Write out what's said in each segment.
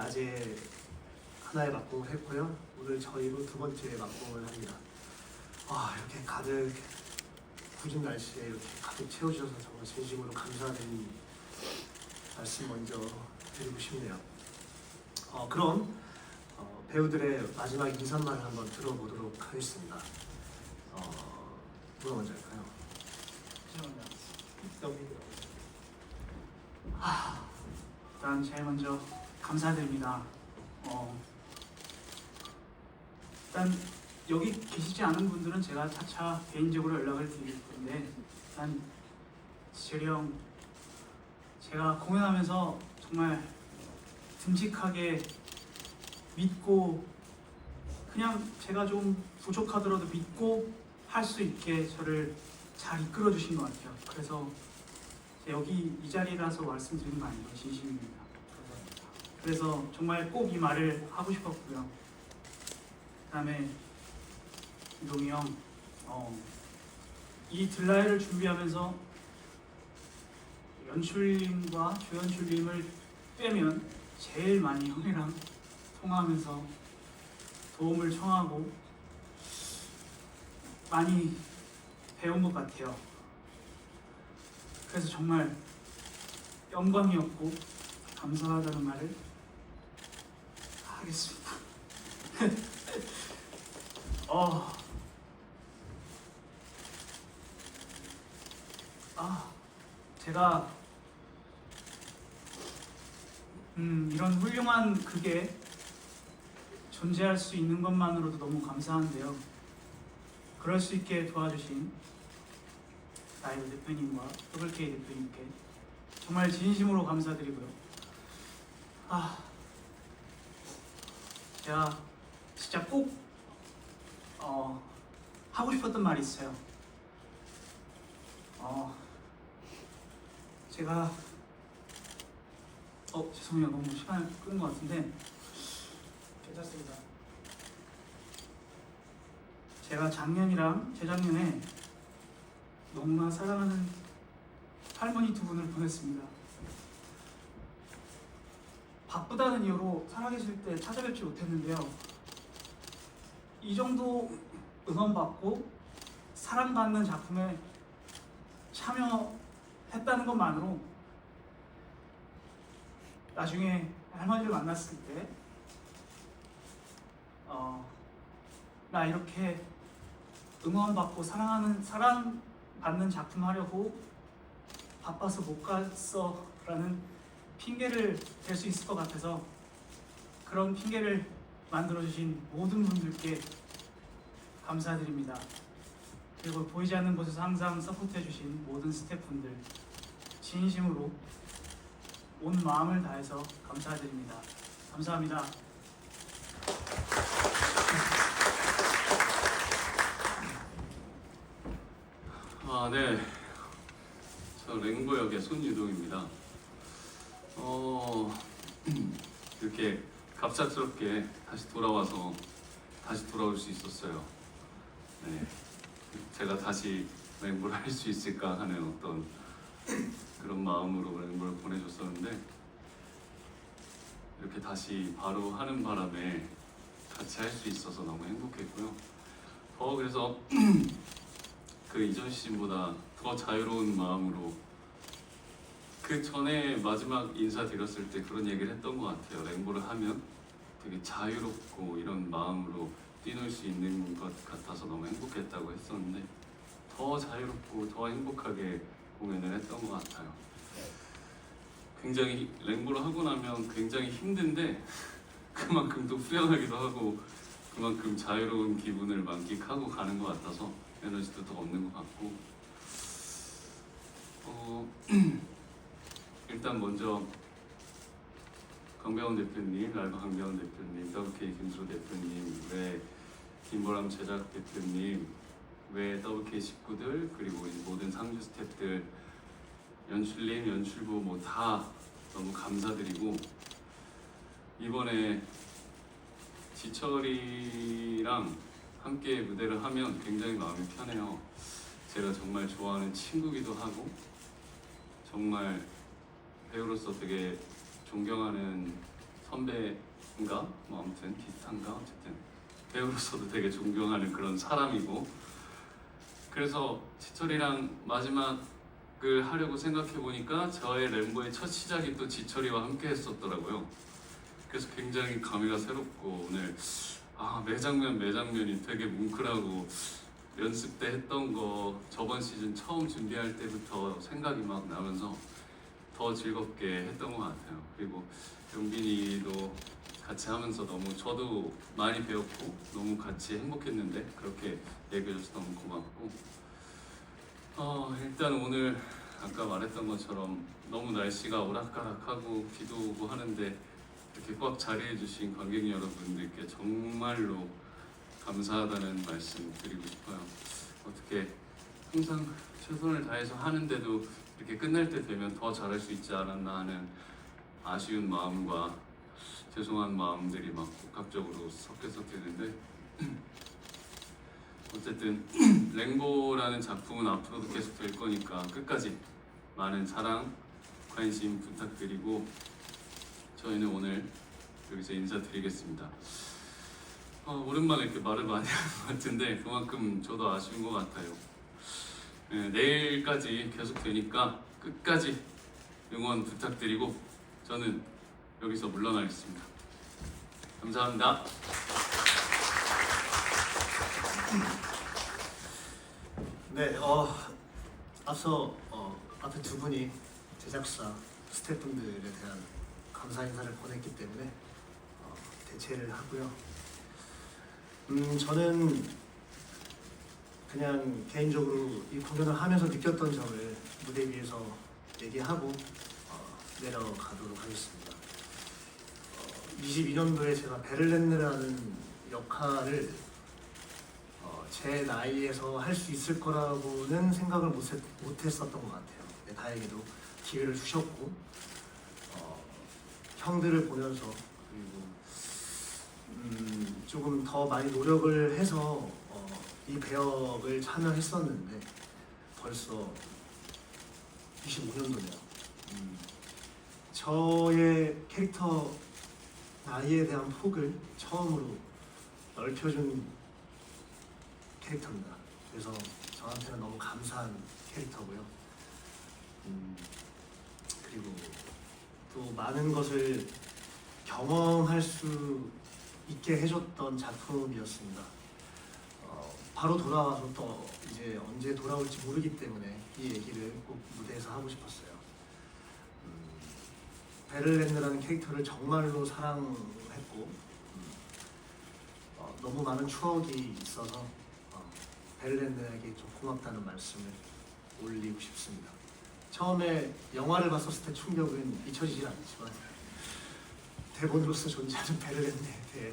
낮에 하나의 막공을 했고요. 오늘 저희로 두 번째 막공을 합니다. 와 이렇게 가득 굳은 날씨에 이렇게 가득 채워주셔서 정말 진심으로 감사드리는 말씀 먼저 드리고 싶네요. 어, 그럼 어, 배우들의 마지막 인사말을 한번 들어보도록 하겠습니다. 어, 누가 먼저 할까요? 일단 제일 먼저 감사드립니다. 어, 일단 여기 계시지 않은 분들은 제가 차차 개인적으로 연락을 드릴 텐데 일단 지철이 형 제가 공연하면서 정말 듬직하게 믿고 그냥 제가 좀 부족하더라도 믿고 할 수 있게 저를 잘 이끌어 주신 것 같아요. 그래서 여기 이 자리라서 말씀드리는 거 아니고 진심입니다. 그래서 정말 꼭 이 말을 하고 싶었고요. 그다음에 이동이 형, 어, 이 들라이를 준비하면서 연출님과 조연출님을 빼면 제일 많이 형이랑 통화하면서 도움을 청하고 많이 배운 것 같아요. 그래서 정말 영광이었고 감사하다는 말을 하겠습니다. 어, 아, 제가 음, 이런 훌륭한 그게 존재할 수 있는 것만으로도 너무 감사한데요. 그럴 수 있게 도와주신 나이브 대표님과 더블K 대표님께 정말 진심으로 감사드리고요. 아, 제가 진짜 꼭 어, 하고 싶었던 말이 있어요. 어, 제가 어 죄송해요 너무 시간을 끄는 것 같은데 괜찮습니다. 제가 작년이랑 재작년에 너무나 사랑하는 할머니 두 분을 보냈습니다. 바쁘다는 이유로 살아계실 때 찾아뵙지 못했는데요. 이 정도 응원 받고 사랑받는 작품에 참여했다는 것만으로 나중에 할머니를 만났을 때, 어, 나 이렇게 응원받고 사랑하는 사랑받는 작품 하려고 바빠서 못 갔어 라는 핑계를 댈 수 있을 것 같아서 그런 핑계를 만들어 주신 모든 분들께 감사드립니다. 그리고 보이지 않는 곳에서 항상 서포트해 주신 모든 스태프분들 진심으로 온 마음을 다해서 감사드립니다. 감사합니다. 아, 네. 저 랭보 역의 손유동입니다. 어, 이렇게 갑작스럽게 다시 돌아와서 다시 돌아올 수 있었어요. 네. 제가 다시 랭보를 할수 있을까 하는 어떤 그런 마음으로 랭보를 보내줬었는데 이렇게 다시 바로 하는 바람에 같이 할 수 있어서 너무 행복했고요. 더 그래서 그 이전 시즌보다 더 자유로운 마음으로 그 전에 마지막 인사 드렸을 때 그런 얘기를 했던 것 같아요. 랭보를 하면 되게 자유롭고 이런 마음으로 뛰놀 수 있는 것 같아서 너무 행복했다고 했었는데 더 자유롭고 더 행복하게 공연을 했던 것 같아요. 굉장히 랭보를 하고 나면 굉장히 힘든데 그만큼 또 후련하기도 하고 그만큼 자유로운 기분을 만끽하고 가는 것 같아서 에너지도 더 얻는 것 같고 어, 일단 먼저 강병원 대표님, 라이브 강병원 대표님, WK 김수로 대표님, 외 김보람 제작 대표님, 외 WK 식구들 그리고 이 모든 상주 스태프들 연출님, 연출부 뭐 다 너무 감사드리고 이번에 지철이랑 함께 무대를 하면 굉장히 마음이 편해요. 제가 정말 좋아하는 친구기도 하고 정말 배우로서 되게 존경하는 선배 선배인가? 뭐 아무튼 비슷한가? 어쨌든 배우로서도 되게 존경하는 그런 사람이고. 그래서 지철이랑 마지막을 하려고 생각해 보니까 저의 램보의 첫 시작이 또 지철이와 함께 했었더라고요. 그래서 굉장히 감회가 새롭고 오늘 아 매 장면 매 장면이 되게 뭉클하고 연습 때 했던 거 저번 시즌 처음 준비할 때부터 생각이 막 나면서 더 즐겁게 했던 것 같아요. 그리고 용빈이도 같이 하면서 너무 저도 많이 배웠고 너무 같이 행복했는데 그렇게 얘기해줘서 너무 고맙고 어, 일단 오늘 아까 말했던 것처럼 너무 날씨가 오락가락하고 비도 오고 하는데 이렇게 꽉 자리해주신 관객 여러분들께 정말로 감사하다는 말씀 드리고 싶어요. 어떻게 항상 최선을 다해서 하는데도 이렇게 끝날 때 되면 더 잘할 수 있지 않았나 하는 아쉬운 마음과 죄송한 마음들이 막 복합적으로 섞여 섞이는데 어쨌든 랭보라는 작품은 앞으로도 계속 될 거니까 끝까지 많은 사랑, 관심 부탁드리고 저희는 오늘 여기서 인사드리겠습니다. 어, 오랜만에 이렇게 말을 많이 하는 것 같은데 그만큼 저도 아쉬운 것 같아요. 네, 내일까지 계속 되니까 끝까지 응원 부탁드리고 저는 여기서 물러나겠습니다. 감사합니다. 네, 어, 앞서 어, 앞에 두 분이 제작사 스태프분들에 대한 감사 인사를 보냈기 때문에 어, 대체를 하고요. 음, 저는 그냥 개인적으로 이 공연을 하면서 느꼈던 점을 무대 위에서 얘기하고 어, 내려가도록 하겠습니다. 어, 22년도에 제가 베를렌느라는 역할을 어, 제 나이에서 할 수 있을 거라고는 생각을 못했, 못했었던 것 같아요. 네, 다행히도 기회를 주셨고 어, 형들을 보면서 그리고 음, 조금 더 많이 노력을 해서 어, 이 배역을 참여했었는데 벌써 25년도네요. 음, 저의 캐릭터 나이에 대한 폭을 처음으로 넓혀준 캐릭터입니다. 그래서 저한테는 너무 감사한 캐릭터고요. 음, 그리고 또 많은 것을 경험할 수 있게 해줬던 작품이었습니다. 어, 바로 돌아와서 또 이제 언제 돌아올지 모르기 때문에 이 얘기를 꼭 무대에서 하고 싶었어요. 음, 베를렌느라는 캐릭터를 정말로 사랑했고 음, 어, 너무 많은 추억이 있어서 어, 베를렌느에게 좀 고맙다는 말씀을 올리고 싶습니다. 처음에 영화를 봤었을 때 충격은 잊혀지질 않지만 대본으로서 존재하는 베를렌에 대해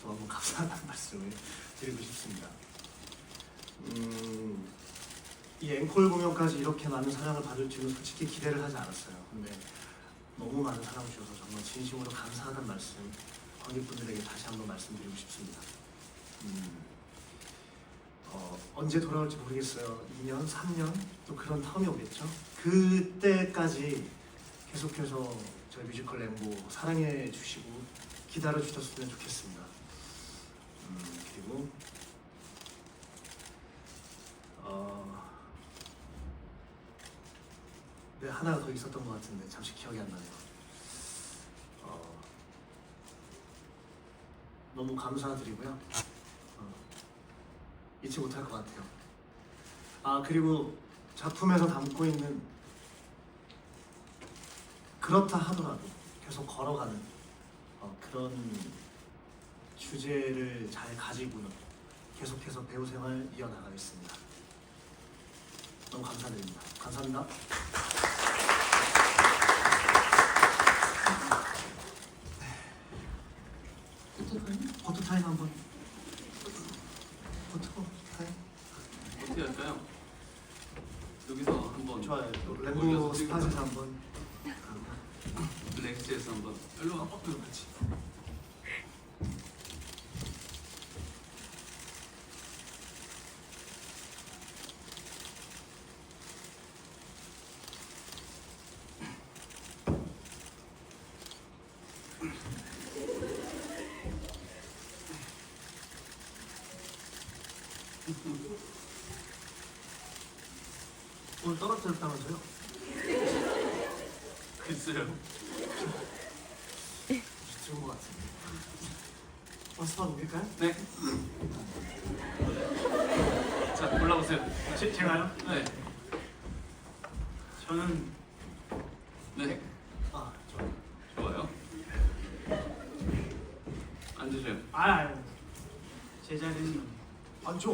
너무 감사하다는 말씀을 드리고 싶습니다. 음, 이 앵콜 공연까지 이렇게 많은 사랑을 받을 줄은 솔직히 기대를 하지 않았어요. 근데 너무 많은 사랑 주셔서 정말 진심으로 감사하다는 말씀 관객분들에게 다시 한번 말씀드리고 싶습니다. 음, 어, 언제 돌아올지 모르겠어요. 2년, 3년 또 그런 텀이 오겠죠. 그때까지 계속해서 저희 뮤지컬 램보 사랑해 주시고 기다려 주셨으면 좋겠습니다. 음, 그리고 어, 네, 하나 더 있었던 것 같은데 잠시 기억이 안 나네요. 어, 너무 감사드리고요. 어, 잊지 못할 것 같아요. 아 그리고 작품에서 담고 있는 그렇다 하더라도 계속 걸어가는 어, 그런 주제를 잘 가지고는 계속해서 배우 생활 이어나가겠습니다. 너무 감사드립니다. 감사합니다. 포토 타임 한번. 포토 타임. 어떻게 할까요? 여기서 한번 좋아요. 램보? 스팟에서 한번. 넥스트에서 한번 일로 와. 어, 같이. 오늘 떨어뜨렸다면서요? 글쎄요. 미친 것 같은데. 마스터 녹일까요? 네. 자, 올라오세요. 제, 제가요? 네. 저는 네. 아, 저. 좋아요. 앉으세요. 아, 제 자리는 안 줘.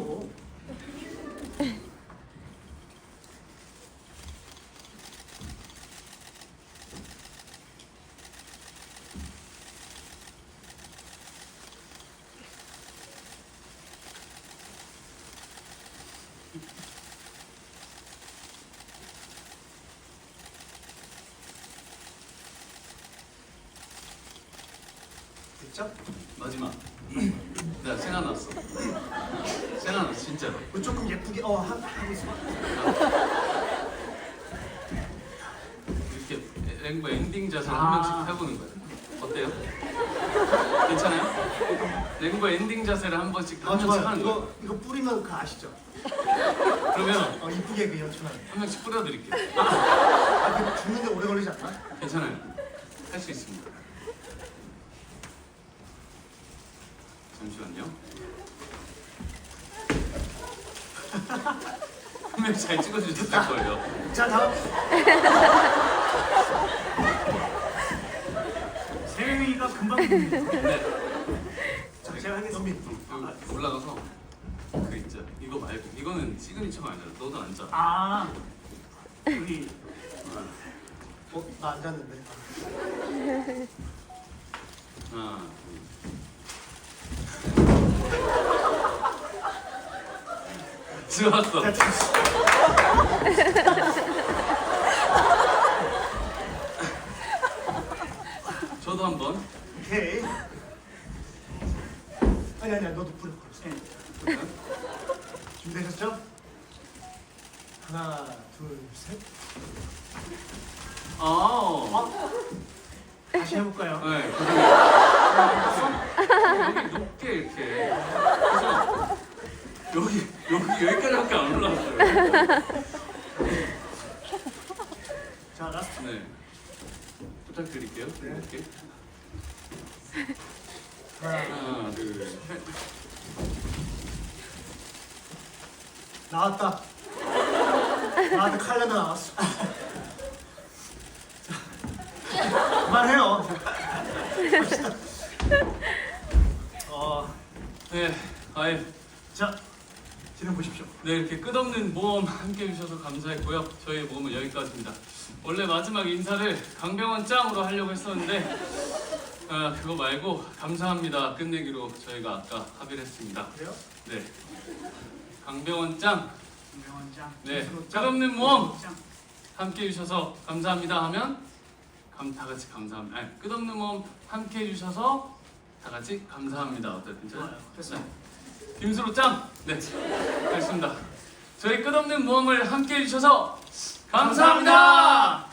됐죠? 마지막. 나 생각났어. 생각났어 진짜로. 뭐 조금 예쁘게 어 하, 하고 있어. 이렇게 랭보 엔딩 자세를 아. 한 명씩 해보는 거예요. 어때요? 괜찮아요? 랭보 엔딩 자세를 한 번씩 아 한 명씩 좋아요. 하는 거예요. 이거 이거 뿌리면 그 아시죠? 그러면 어 이쁘게 그 연출하는. 한 명씩 뿌려드릴게요. 아, 그 죽는데 오래 걸리지 않나? 괜찮아요. 할 수 있습니다. 잠시만요. 한명잘 찍어주셨을 거예요. 자 다음. 세 명이니까 금방. 네. 자 제가 하겠습니다. 여기 올라가서 그 있죠. 이거 말고 이거는 시그니처가 아니라 너도 앉아. 아, 여기 어, 나 앉았는데. 하나, 둘. 좋았어. 저도 한번. 오케이. 아니 아니야 너도 뿌려. 네. 준비되셨죠? 하나, 둘, 셋. 아. 다시 해볼까요? 네. 높게 이렇게. 그래서 여기 여기 여기까지밖에 안 올라왔어요. 자 라스트. 네. 부탁드릴게요. 네. 이렇게. 하나, 하나, 둘, 셋. 나왔다. 나한테 칼라면 나왔어. 자, 그만해요. 어, 네. 아이. 자, 진행 보십시오. 네 이렇게 끝없는 모험 함께 해주셔서 감사했고요. 저희 모험은 여기까지입니다. 원래 마지막 인사를 강병원 짱으로 하려고 했었는데 아, 그거 말고 감사합니다 끝내기로 저희가 아까 합의를 했습니다. 그래요? 네. 강병원 짱 김명원장. 네. 스스로 짱. 끝없는 모험 짱. 함께 해주셔서 감사합니다 하면 감, 다 같이 감사합니다. 아니, 끝없는 모험 함께 해주셔서 다 같이 감사합니다. 좋아요. 됐어요. 네. 김수로 짱! 네, 알겠습니다. 저희 끝없는 모험을 함께 해주셔서 감사합니다!